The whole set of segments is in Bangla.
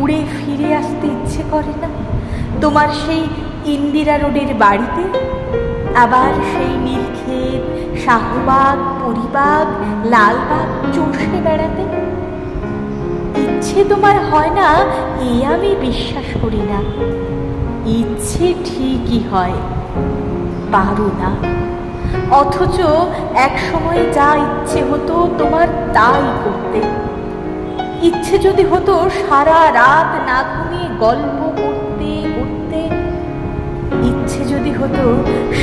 উড়ে ফিরে আসতে ইচ্ছে করে না। তোমার সেই ইন্দিরা রোডের বাড়িতে, আবার সেই নীলক্ষেত, শাহবাগ, পরিবাগ, লালবাগ চষে বেড়াতে। ইচ্ছে তোমার হয় না, এ আমি বিশ্বাস করি না। ইচ্ছে ঠিকই হয়, পারো না। অথচ এক সময় যা ইচ্ছে হতো তোমার তাই করতে। ইচ্ছে যদি হতো সারা রাত না ঘুমিয়ে গল্প করতে করতে, ইচ্ছে যদি হতো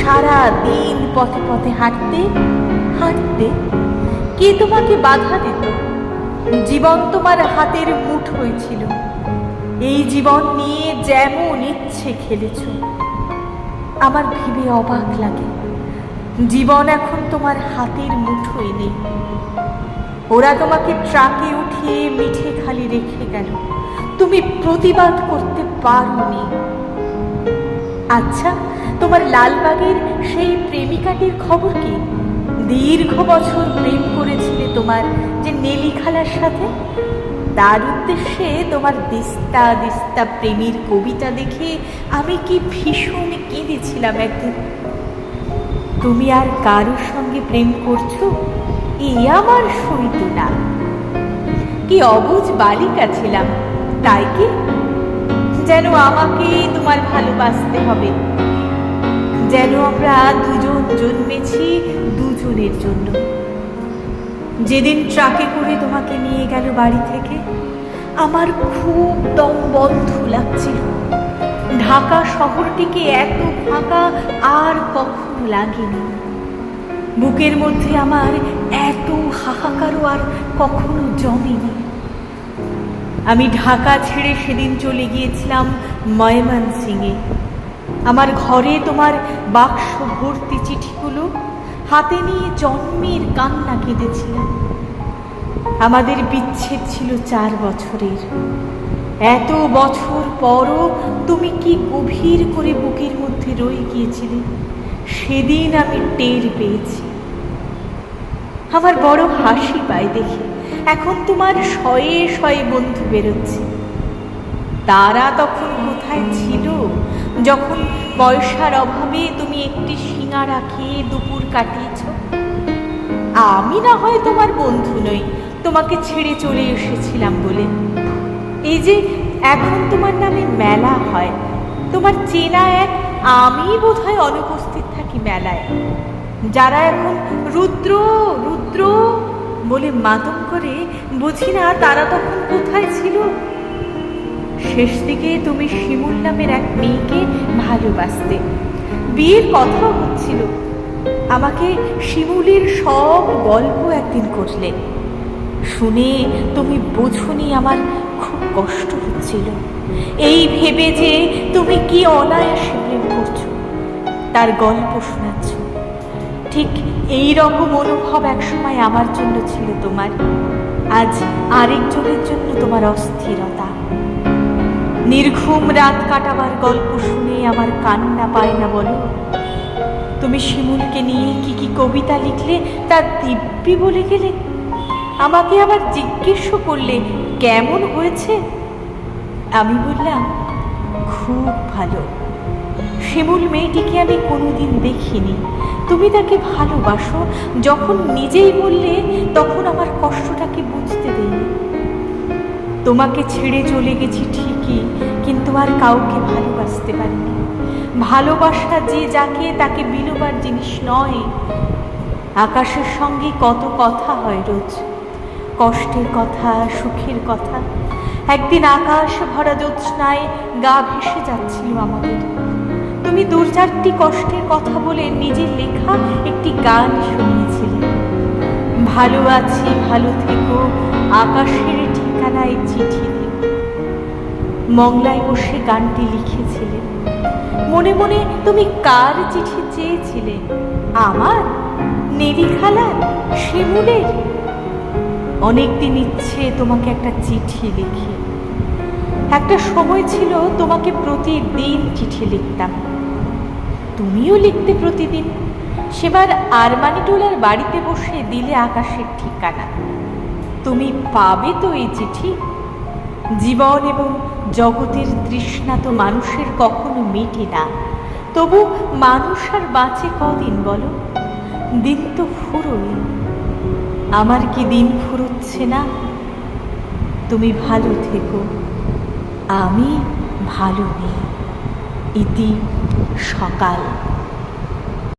সারা দিন পথে পথে হাঁটতে হাঁটতে, কে তোমাকে বাধা দিত? জীবন তোমার হাতের মুঠ হয়েছিল। এই জীবন নিয়ে যেমন ইচ্ছে খেলেছ, আমার ভেবে অবাক লাগে। জীবন এখন তোমার হাতের মুঠোয় নেই। ওরা তোমাকে ট্রাকে উঠিয়ে মিঠে খালি রেখে গেল। তুমি প্রতিবাদ করতে পারোনি। আচ্ছা তোমার লালবাগের সেই প্রেমিকাটির খবর কি? দীর্ঘ বছর প্রেম করেছিলে তোমার যে নেলি খালার সাথে? তার উদ্দেশ্যে তোমার দিস্তা দিস্তা প্রেমীর কবিতা দেখে আমি কি ভীষণ কেঁদেছিলাম একদিন। তুমি আর কারোর সঙ্গে প্রেম করছ? এ আমার সইত না। কি অবুজ বালিকা ছিলাম, তাই কি? যেন আমাকে তোমার ভালোবাসতে হবে। যেন আমরা দুজন জন্মেছি দুজনের জন্য। যেদিন ট্রাকে করে তোমাকে নিয়ে গেল বাড়ি থেকে, আমার খুব দম বন্ধ লাগছিল। ঢাকা শহরটিকে এত ফাঁকা আর কখনো লাগেনি। বুকের মধ্যে আমার এত হাহাকারও আর কখনো জমেনি। আমি ঢাকা ছেড়ে সেদিন চলে গিয়েছিলাম ময়মান সিংয়ে আমার ঘরে তোমার বাক্স ভর্তি চিঠিগুলো হাতে নিয়ে জন্মের কান্না কেঁদেছিলাম। আমাদের বিচ্ছেদ ছিল চার বছরের। এত বছর পরও তুমি কি গভীর করে বুকের মধ্যে রয়ে গিয়েছিলে? সেদিন আমি টের পেয়েছি। আমার বড় হাসি পায় দেখে। এখন তোমার শয়ে শয়ে বন্ধু বেরোচ্ছে। তারা তখন কোথায় ছিল? যখন পয়সার অভাবে তুমি একটি সিঙারা খেয়ে দুপুর কাটিয়েছ? আমি না হয় তোমার বন্ধু নই, তোমাকে ছেড়ে চলে এসেছিলাম বলে। এই যে এখন তোমার নামে মেলা হয়, তোমার চেনা এক আমি বোধহয় অনুপস্থিত থাকি মেলায়। যারা এখন রুদ্র রুদ্র বলে মাতম করে বুঝি না তারা তখন কোথায় ছিল? শেষ দিকে তুমি শিমুল নামের এক মেয়েকে ভালোবাসতে। বিয়ের কথাও হচ্ছিল আমাকে শিমুলের সব গল্প একদিন করলে। শুনে তুমি বোঝনি আমার খুব কষ্ট হচ্ছিল। এই ভেবে যে তুমি কি অনায়াসে প্রেম তার গল্প শোনাচ্ছ। ঠিক এই রকম অনুভব একসময় আমার জন্য ছিল তোমার। আজ আরেকজনের জন্য তোমার অস্থিরতা। নির্ঘুম রাত কাটাবার গল্প শুনে আমার কান্না পায় না বলো। তুমি শিমুলকে নিয়ে কি কি কবিতা লিখলে তা দিব্যি বলে গেলে? আমাকে আবার জিজ্ঞেস করলে কেমন হয়েছে? আমি বললাম, খুব ভালো। শিমুল মেয়েটিকে আমি কোনোদিন দেখিনি। তুমি তাকে ভালোবাসো, যখন নিজেই বললে তখন আমার কষ্টটাকে বুঝতে দেয়নি। তোমাকে ছেড়ে চলে গেছি ঠিকই, কিন্তু আর কাউকে ভালোবাসতে পারিনি। ভালোবাসা যে যাকে তাকে বিলোবার জিনিস নয়। আকাশের সঙ্গে কত কথা হয় রোজ। কষ্টের কথা, সুখের কথা। একদিন আকাশ ভরা জ্যোৎস্নায় গা ভেসে যাচ্ছিল আমাদের। তুমি দু চারটি কষ্টের কথা বলে নিজের লেখা একটি গান শুনিয়েছিলে। ভালো আছি, ভালো থেকো, আকাশের ঠিকানায় চিঠি দিও। মংলায় বসে গানটি লিখেছিলে। মনে মনে তুমি কার চিঠি চেয়েছিলে? আমার? নেলি খালার শিমুলের অনেকদিন ইচ্ছে তোমাকে একটা চিঠি লিখি। একটা সময় ছিল তোমাকে প্রতিদিন চিঠি লিখতাম। তুমিও লিখতে প্রতিদিন। সেবার আরমানিটোলার বাড়িতে বসে দিলে আকাশের ঠিকানা। তুমি পাবে তো এই চিঠি। জীবন এবং জগতের তৃষ্ণা তো মানুষের কখনো মেটে না। তবু মানুষ আর বাঁচে কদিন বলো? দিন তো ফুরোই আমার কি দিন ফুরোচ্ছে না? তুমি ভালো থেকো। আমি ভালো নেই। ইতি সকাল।